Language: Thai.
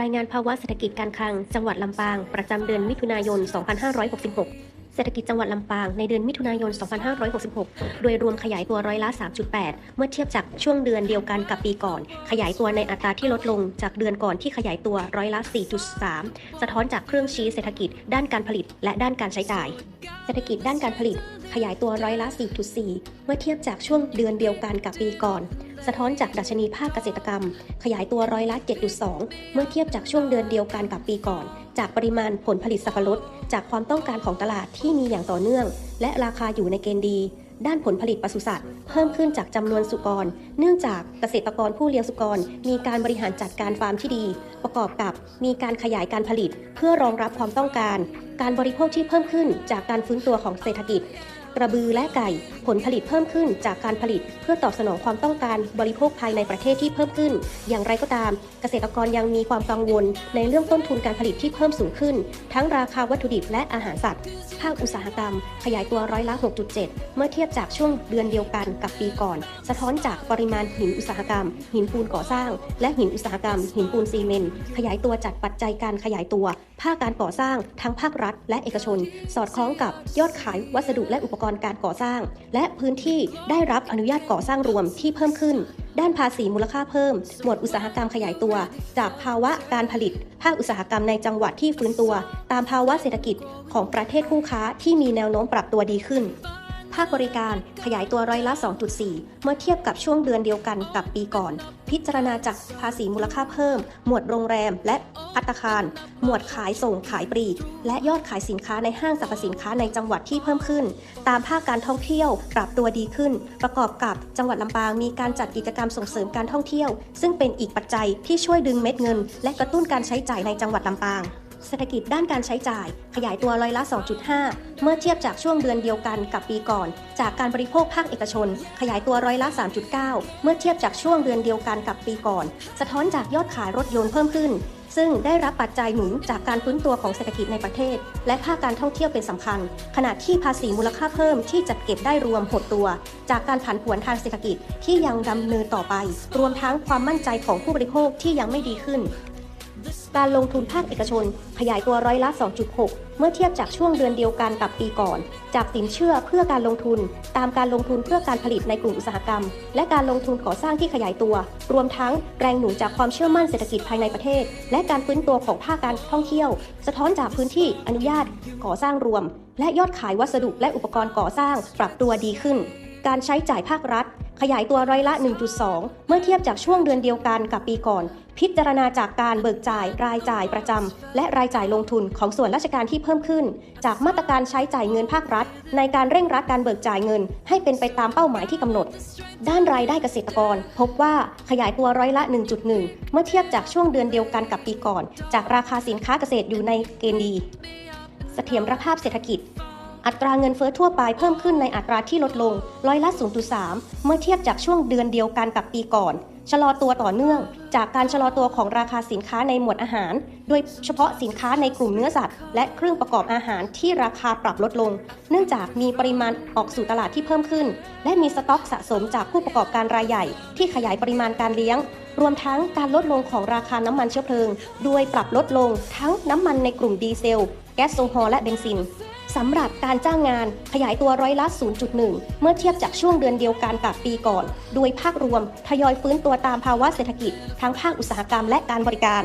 รายงานภาวะเศรษฐกิจการคลังจังหวัดลำปาง ประจำเดือนมิถุนายน 2566 เศรษฐกิจจังหวัดลำปางในเดือนมิถุนายน 2566 โดยรวมขยายตัวร้อยละ 3.8 เมื่อเทียบจากช่วงเดือนเดียวกันกับปีก่อน ขยายตัวในอัตราที่ลดลงจากเดือนก่อนที่ขยายตัวร้อยละ 4.3 สะท้อนจากเครื่องชี้เศรษฐกิจด้านการผลิตและด้านการใช้จ่าย เศรษฐกิจด้านการผลิต ขยายตัวร้อยละ 4.4 เมื่อเทียบจากช่วงเดือนเดียวกันกับปีก่อน สะท้อนจากดัชนีภาคเกษตรกรรม ขยายตัวร้อยละ 7.2 เมื่อเทียบจากช่วงเดือนเดียวกันกับปีก่อน จากปริมาณผลผลิตสับปะรด จากความต้องการของตลาดที่มีอย่างต่อเนื่อง และราคาอยู่ในเกณฑ์ดีด้านผลผลิตปศุสัตว์เพิ่มขึ้นจากจำนวนสุกร เนื่องจากเกษตรกรผู้เลี้ยงสุกร มีการบริหารจัดการฟาร์มที่ดี ประกอบกับมีการขยายการผลิต เพื่อรองรับความต้องการ การบริโภคที่เพิ่มขึ้นจากการฟื้นตัวของเศรษฐกิจ กระบือและไก่ ผลผลิตเพิ่มขึ้นจากการผลิต เพื่อตอบสนองความต้องการบริโภคภายในประเทศที่เพิ่มขึ้น อย่างไรก็ตาม เกษตรกรยังมีความกังวล ในเรื่องต้นทุนการผลิตที่เพิ่มสูงขึ้น ทั้งราคาวัตถุดิบและอาหารสัตว์ ภาคอุตสาหกรรม ขยายตัวร้อยละ 6.7 เมื่อเทียบจากช่วงเดือนเดียวกันกับปีก่อน สะท้อนจากปริมาณหินอุตสาหกรรม หินปูนก่อสร้าง และหินอุตสาหกรรม หินปูนซีเมนต์ขยายตัวจากปัจจัยการขยายตัว ภาคการก่อสร้างทั้งภาครัฐ และเอกชน สอดคล้องกับยอดขายวัสดุและอุปกรณ์การก่อสร้าง และพื้นที่ได้รับอนุญาตก่อสร้างรวมที่เพิ่มขึ้น ด้านภาษีมูลค่าเพิ่ม หมวดอุตสาหกรรมขยายตัว จากภาวะการผลิต ภาคอุตสาหกรรมในจังหวัดที่ฟื้นตัว ตามภาวะเศรษฐกิจของประเทศคู่ค้าที่มีแนวโน้มปรับตัวดีขึ้น ภาคบริการขยายตัวร้อยละ 2.4 เมื่อเทียบกับช่วงเดือนเดียวกันกับปีก่อน พิจารณาจากภาษีมูลค่าเพิ่ม หมวดโรงแรมและพัตตาคาร หมวดขายส่งขายปลีก และยอดขายสินค้าในห้างสรรพสินค้าในจังหวัดที่เพิ่มขึ้น ตามภาคการท่องเที่ยวปรับตัวดีขึ้น ประกอบกับจังหวัดลำปางมีการจัดกิจกรรมส่งเสริมการท่องเที่ยว ซึ่งเป็นอีกปัจจัยที่ช่วยดึงเม็ดเงิน และกระตุ้นการใช้จ่ายในจังหวัดลำปาง เศรษฐกิจด้านการใช้จ่าย ขยายตัวร้อยละ 2.5 เมื่อเทียบจากช่วงเดือนเดียวกันกับปีก่อน จากการบริโภคภาคเอกชน ขยายตัวร้อยละ 3.9 เมื่อเทียบจากช่วงเดือนเดียวกันกับปีก่อน สะท้อนจากยอดขายรถยนต์เพิ่มขึ้น ซึ่งได้รับปัจจัยหนุนจากการฟื้นตัวของเศรษฐกิจในประเทศ และภาคการท่องเที่ยวเป็นสำคัญ ขณะที่ภาษีมูลค่าเพิ่มที่จัดเก็บได้รวมหดตัว จากการผันผวนทางเศรษฐกิจที่ยังดำเนินต่อไป รวมทั้งความมั่นใจของผู้บริโภคที่ยังไม่ดีขึ้น การลงทุนภาคเอกชน ขยายตัวร้อยละ 2.6 เมื่อเทียบจากช่วงเดือนเดียวกันกับปีก่อน จากสินเชื่อเพื่อการลงทุน ตามการลงทุนเพื่อการผลิตในกลุ่มอุตสาหกรรม และการลงทุนก่อสร้างที่ขยายตัว รวมทั้งแรงหนุนจากความเชื่อมั่นเศรษฐกิจภายในประเทศ และการฟื้นตัวของภาคการท่องเที่ยว สะท้อนจากพื้นที่อนุญาต ก่อสร้างรวม และยอดขายวัสดุและอุปกรณ์ก่อสร้างปรับตัวดีขึ้น การใช้จ่ายภาครัฐขยายตัวร้อยละ 1.2 เมื่อเทียบจากช่วงเดือนเดียวกันกับปีก่อน พิจารณาจากการเบิกจ่ายรายจ่ายประจำ และรายจ่ายลงทุนของส่วนราชการที่เพิ่มขึ้น จากมาตรการใช้จ่ายเงินภาครัฐ ในการเร่งรัดการเบิกจ่ายเงิน ให้เป็นไปตามเป้าหมายที่กำหนด ด้านรายได้เกษตรกร พบว่าขยายตัวร้อยละ 1.1 เมื่อเทียบจากช่วงเดือนเดียวกันกับปีก่อน จากราคาสินค้าเกษตรอยู่ในเกณฑ์ดีเสถียรภาพเศรษฐกิจอัตราเงินเฟ้อทั่วไปเพิ่มขึ้นในอัตราที่ลดลงร้อยละ 0.3 เมื่อเทียบจากช่วงเดือนเดียวกันกับปีก่อน ชะลอตัวต่อเนื่อง จากการชะลอตัวของราคาสินค้าในหมวดอาหาร โดยเฉพาะสินค้าในกลุ่มเนื้อสัตว์ และเครื่องประกอบอาหารที่ราคาปรับลดลง เนื่องจากมีปริมาณออกสู่ตลาดที่เพิ่มขึ้น และมีสต็อกสะสมจากผู้ประกอบการรายใหญ่ ที่ขยายปริมาณการเลี้ยง รวมทั้งการลดลงของราคาน้ำมันเชื้อเพลิง โดยปรับลดลงทั้งน้ำมันในกลุ่มดีเซล แก๊สโซฮอลและเบนซิน สำหรับการจ้างงานขยายตัวร้อยละ 0.1 เมื่อเทียบจากช่วงเดือนเดียวกันกับปีก่อน โดยภาครวมทยอยฟื้นตัวตามภาวะเศรษฐกิจ ทั้งภาคอุตสาหกรรมและการบริการ